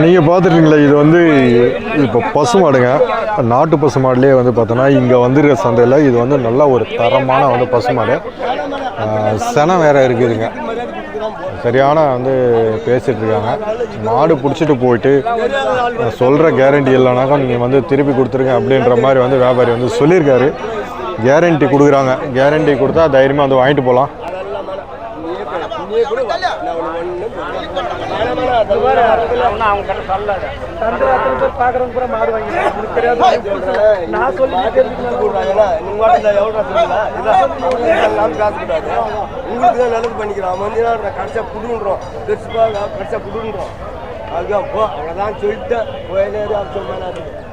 நீங்கள் பார்த்துருக்கீங்களா இது வந்து இப்போ பசு மாடுங்க. நாட்டு பசு மாடுலேயே வந்து பார்த்தோன்னா இங்கே வந்துருக்க சந்தையில் இது வந்து நல்ல ஒரு தரமான வந்து பசு மாடு. ஆஹ், வேறு இருக்குதுங்க. சரியான வந்து பேசிகிட்டு இருக்காங்க. மாடு பிடிச்சிட்டு போயிட்டு சொல்கிற கேரண்டி இல்லைனாக்கா நீங்கள் வந்து திருப்பி கொடுத்துருங்க அப்படின்ற மாதிரி வந்து வியாபாரி வந்து சொல்லியிருக்காரு. கேரண்டி கொடுக்குறாங்க. கேரண்டி கொடுத்தா தைரியமாக வந்து வாங்கிட்டு போகலாம். உங்களுக்கு தான் நல்லது பண்ணிக்கிறோம் வந்து கடைசியா புடுன்றோம் பெருசுப்பாங்க கடைசியா புடுன்றோம் அதுதான் போ. அவ்வளோதான் சொல்லிட்டேன். போயிலே சொல்லுவேன்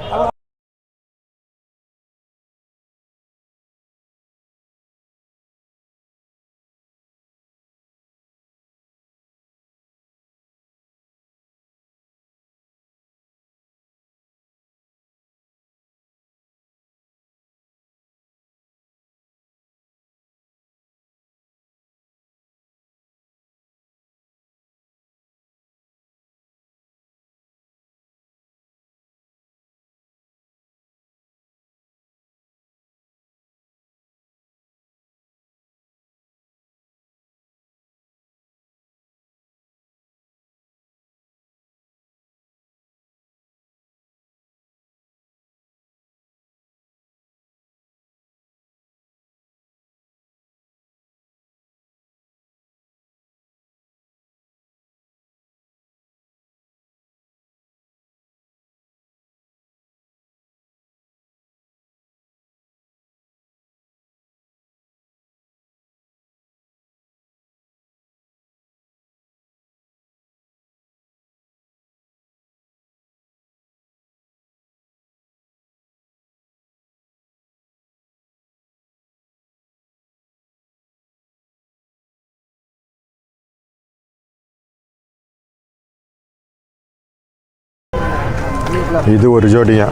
இது ஒரு ஜோடிங்க.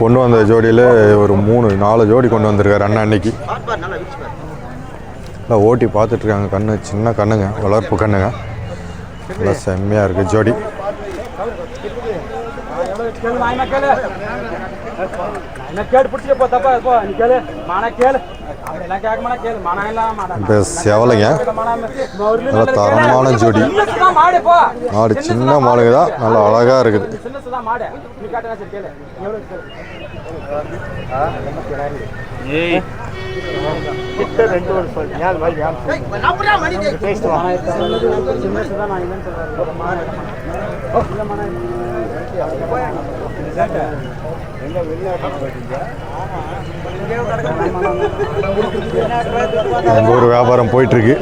கொண்டு வந்த ஜோடியில் ஒரு மூணு நாலு ஜோடி கொண்டு வந்திருக்காரு அண்ணா அன்னைக்கு. நல்லா ஓட்டி பார்த்துட்ருக்காங்க கண்ணு சின்ன கண்ணுங்க வளர்ப்பு கண்ணுங்க. நல்லா செம்மையாக இருக்குது ஜோடி. கேடு பிடிச்சிக்கப்போ தப்பா இப்போ நீ கேளு. மான இப்போ செவலைங்க. நல்ல தரமான ஜோடி மாடு சின்ன மாடுதான் நல்லா அழகா இருக்குது. வெளிநாட்டு எங்கள் ஊர் வியாபாரம் போயிட்டுருக்கு.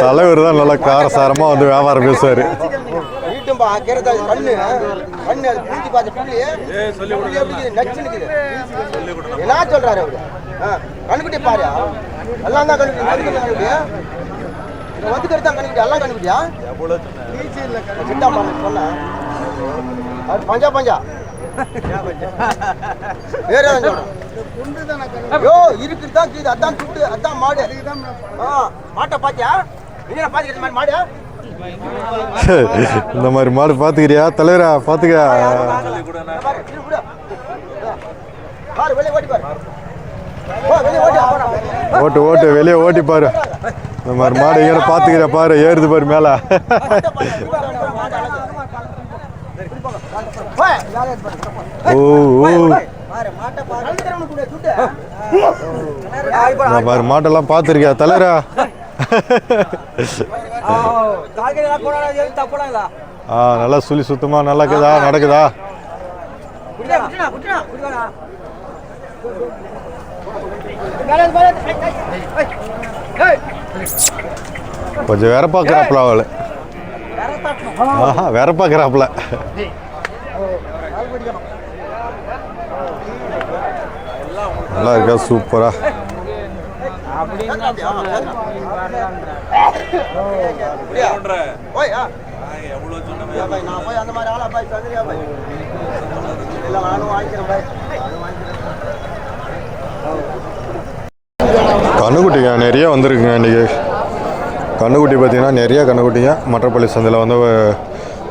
தலைவர் தான் நல்லா காரசாரமாக வந்து வியாபாரம் பேசுவார். புள்ளி என்ன சொல்றாரு அவரு? ஆ, கண்ணுக்குட்டி பாரு. எல்லாம் தான் கண்ணுக்குட்டி. ஒத்துக்கிறது தான் கண்ணுக்குட்டி எல்லாம் கண்ணுக்குட்டியா சிட்டா பண்ண சொன்னேன் அது பஞ்சா பஞ்சா? வேற ஐயோ இருக்குது தான் கீது. அதான் துட்டு அதான் மாடு. ஆ மாட்டை பாத்தியா? நீங்க பாத்துக்கிற மாதிரி மாடு? இந்த மாதிரி மாடு பார்த்துக்கிறியா தலைவரா பார்த்துக்க பாரு, இரு, விடு. பாரு, வெளியே ஓட்டி பாரு. போ, வெளியே ஓட்டி வா. ஓட்டு ஓட்டு வெளியே ஓட்டி பாரு. இந்த மாதிரி மாடு எங்கே பார்த்துக்கிற பாரு ஏறுது பாரு மேலே. ஓ ஓ. பாரு, மாட்டெல்லாம் பார்த்துருக்கியா தலைரா. ஆ நல்லா சுழி சுத்தமா நல்லா இருக்குதா? நடக்குதா? கொஞ்சம் வேற கிராப்பில் அவள். ஆஹா வெறப்பா கிராப்பில் நல்லா இருக்கா? சூப்பரா. நான் போய் அந்த மாதிரி ஆளா பாய் சந்திரியா பாய் இல்லை நானும் வாங்கிக்கிறேன் பாய் கண்ணுக்குட்டிங்க நிறைய வந்திருக்குங்க இன்றைக்கி. கண்ணுக்குட்டி பார்த்திங்கன்னா நிறைய கண்ணுக்குட்டிங்க. மற்றப்பள்ளி சந்தையில் வந்து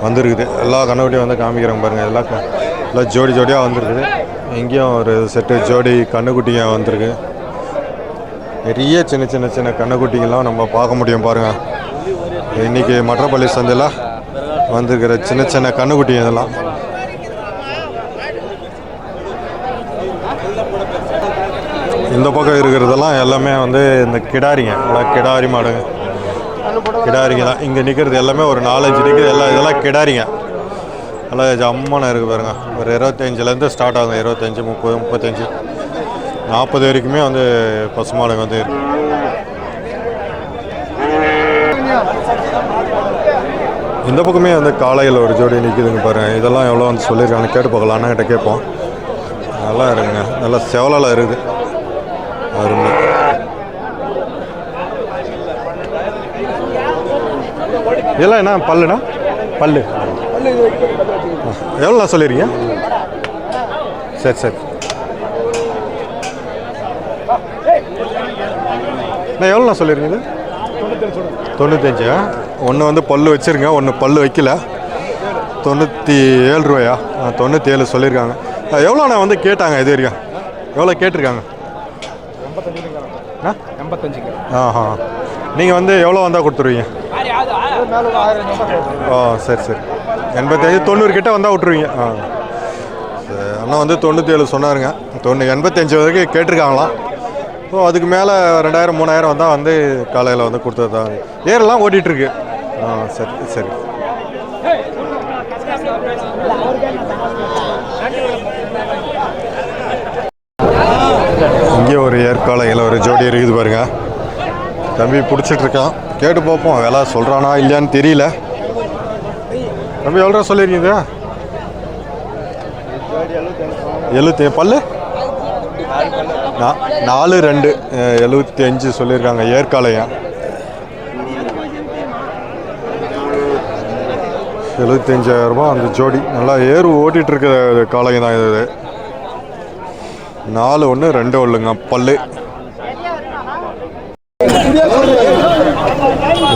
வந்திருக்குது. எல்லா கண்ணுக்குட்டியும் வந்து காமிக்கிறாங்க பாருங்கள் எல்லாம் க- எல்லாம் ஜோடி ஜோடியாக வந்திருக்குது. இங்கேயும் ஒரு செட்டு ஜோடி கண்ணுக்குட்டிங்க வந்திருக்கு. நிறைய சின்ன சின்ன சின்ன கண்ணுக்குட்டிங்கெல்லாம் நம்ம பார்க்க முடியும் பாருங்கள் இன்றைக்கி மற்றப்பள்ளி சந்தையில் வந்திருக்கிற சின்ன சின்ன கண்ணுக்குட்டி இதெல்லாம். இந்த பக்கம் இருக்கிறதெல்லாம் எல்லாமே வந்து இந்த கிடாரிங்க. கிடாரி மாடுங்க. கிடாரிங்க தான். இங்கே நிற்கிறது எல்லாமே ஒரு நாலஞ்சு நிற்கிறது எல்லாம் இதெல்லாம் கிடாரிங்க. நல்லா ஜம்மான இருக்குது பாருங்க. ஒரு இருபத்தஞ்சிலேருந்து ஸ்டார்ட் ஆகுது. இருபத்தஞ்சி முப்பது முப்பத்தஞ்சு. நாற்பது வரைக்குமே வந்து பசுமாடுங்க வந்து இருக்குது இந்த பக்கமே வந்து காலையில் ஒரு ஜோடி நிற்குதுங்க பாருங்க. இதெல்லாம் எவ்வளோ வந்து சொல்லியிருக்காங்க. கேட்டு பார்க்கலாம். அண்ணாகிட்ட கேட்போம். நல்லா இருக்குங்க. நல்லா செவலால இருக்குது அருமை. இதெல்லாம் என்ன? பல்லுண்ணா? பல்லு. எவ்வளோ சொல்லியிருக்கீங்க? சரி சரி. நான் எவ்வளோண்ணா சொல்லியிருக்கீங்க? தொண்ணூத்தஞ்சு. ஒன்று வந்து பல்லு வச்சுருங்க ஒன்று பல்லு வைக்கல. தொண்ணூற்றி ஏழு ரூபாயா? தொண்ணூற்றி ஏழு சொல்லியிருக்காங்க. எவ்வளோண்ணா வந்து கேட்டாங்க இது வரைக்கும்? எவ்வளோ கேட்டிருக்காங்க? ஐம்பத்தஞ்சு ஆஹா. நீங்கள் வந்து எவ்வளோ வந்தால் கொடுத்துருவீங்க? ஓ சரி சரி. எண்பத்தஞ்சு தொண்ணூறு கிட்ட வந்தால் விட்ருவீங்க ஆ. சரி அண்ணா வந்து தொண்ணூற்றி ஏழு சொன்னாருங்க. தொண்ணூ எண்பத்தஞ்சு வரைக்கும் கேட்டிருக்காங்களாம். ஸோ அதுக்கு மேலே ரெண்டாயிரம் மூணாயிரம் வந்தால் வந்து காலையில் வந்து கொடுத்தது? ஏரெல்லாம் ஓட்டிகிட்ருக்கு ஆ சரி சரி இங்கே ஒரு ஏற்காலையில் ஒரு ஜோடி இருக்குது பாருங்க தம்பி பிடிச்சிட்டு இருக்கான் கேட்டு பார்ப்போம் விலை சொல்கிறானா இல்லையான்னு தெரியல. தம்பி எவ்வளோ சொல்லியிருக்கீங்க எழுபத்தி பல்லு? நாலு ரெண்டு எழுபத்தி அஞ்சு சொல்லியிருக்காங்க ஏற்காலையா? எழுபத்தஞ்சாயிரம் ரூபாய் அந்த ஜோடி. நல்லா ஏறு ஓட்டிகிட்டு இருக்க காளையம் தான் இது. நாலு ஒன்று ரெண்டு ஒன்றுங்க பல்லு.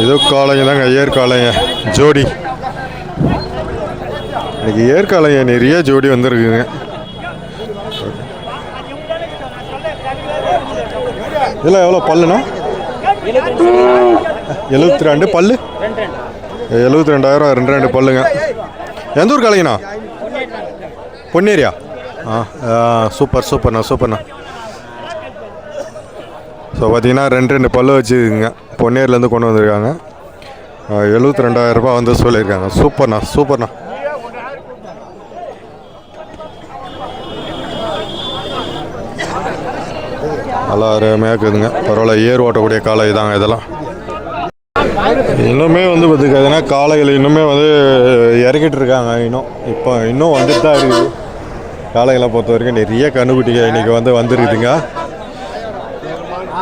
இது காளைங்க தாங்க ஏற்காலைங்க ஜோடி. இன்னைக்கு ஏற்காலைங்க நிறைய ஜோடி வந்திருக்குங்க. இதெல்லாம் எவ்வளோ பல்லுண்ணா? எழுபத்தி ரெண்டு பல்லு? எழுபத்தி ரெண்டாயிரம் ரெண்டு ரெண்டு பல்லுங்க. எந்த ஊர் காளைங்கண்ணா? பொன்னேரியா? ஆ, சூப்பர் சூப்பர்ண்ணா சூப்பர்ண்ணா. ஸோ பார்த்தீங்கன்னா ரெண்டு ரெண்டு பல்லு வச்சுருக்குங்க. பொன்னேர்லேருந்து கொண்டு வந்திருக்காங்க. எழுபத்தி ரெண்டாயிரம் ரூபாய் வந்து சொல்லியிருக்காங்க. சூப்பர்ண்ணா சூப்பர்ண்ணா. நல்லா அருமையாக இருக்குதுங்க. பரவாயில்ல ஏர் ஓட்டக்கூடிய காலை இதாங்க இதெல்லாம். இன்னுமே வந்து பார்த்துக்காதுன்னா காளைகள் இன்னுமே வந்து இறக்கிட்டு இருக்காங்க இன்னும். இப்போ இன்னும் வந்துட்டு தான் இருக்குது காளைகளை பொறுத்த வரைக்கும் நிறைய கண்டுபிடிக்க இன்றைக்கி வந்து வந்துருக்குதுங்க.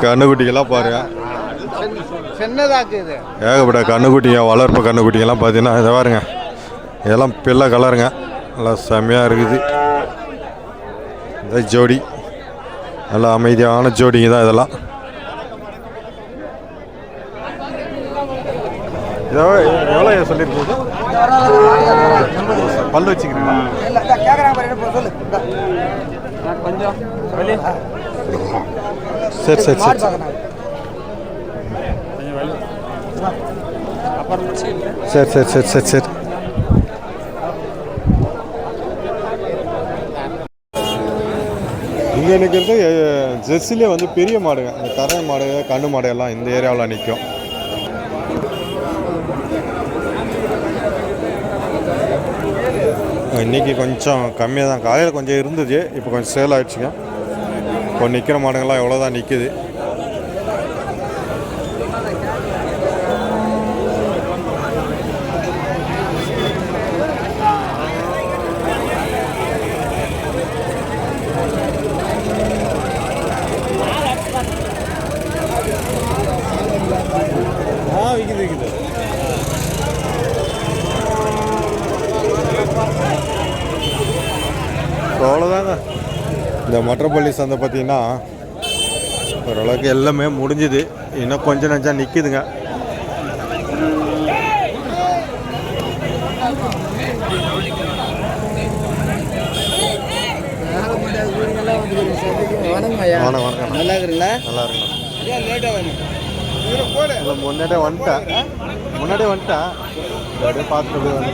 கண்ணுக்குட்டிகள்லாம் பாருங்க சின்னதாக்குது ஏகப்பட்ட கண்ணுக்குட்டிங்க வளர்ப்பு கண்ணுக்குட்டிங்கெல்லாம் பார்த்தீங்கன்னா இதை பாருங்க. இதெல்லாம் பிள்ளை கலருங்க. நல்லா செம்மையாக இருக்குது. இந்த ஜோடி. நல்லா அமைதியான ஜோடிங்க தான் இதெல்லாம். இதோ எவ்வளோ சொல்லியிருக்கீங்க? பல்லு வச்சுக்கிறீங்களா? கொஞ்சம் சரி சரி சரி. சரி சரி சரி சரி சரி. இங்கே நிற்கிறது ஜெர்சிலே வந்து பெரிய மாடுங்க. இந்த கரை மாடு கண்ணு மாடு எல்லாம் இந்த ஏரியாவில் நிற்கும் இன்னைக்கு கொஞ்சம் கம்மியாக தான் காலையில் கொஞ்சம் இருந்துச்சு இப்போ கொஞ்சம் சேல் ஆயிடுச்சுங்க. இப்போ நிற்கிற மாடுங்கள்லாம் எவ்வளோ தான் நிற்குது ஸோ அவ்வளோதான் அவ்வளோதாங்க இந்த மற்றப்பள்ளி சந்தை பார்த்தீங்கன்னா ஓரளவுக்கு எல்லாமே முடிஞ்சுது. இன்னும் கொஞ்சம் நஞ்சம் நிற்கிதுங்க வணக்கம் வணக்கம். நல்லா நல்லா முன்னாடியே வந்துட்டேன். முன்னாடியே வந்துட்டேன். அப்படியே பார்த்துட்டு வந்து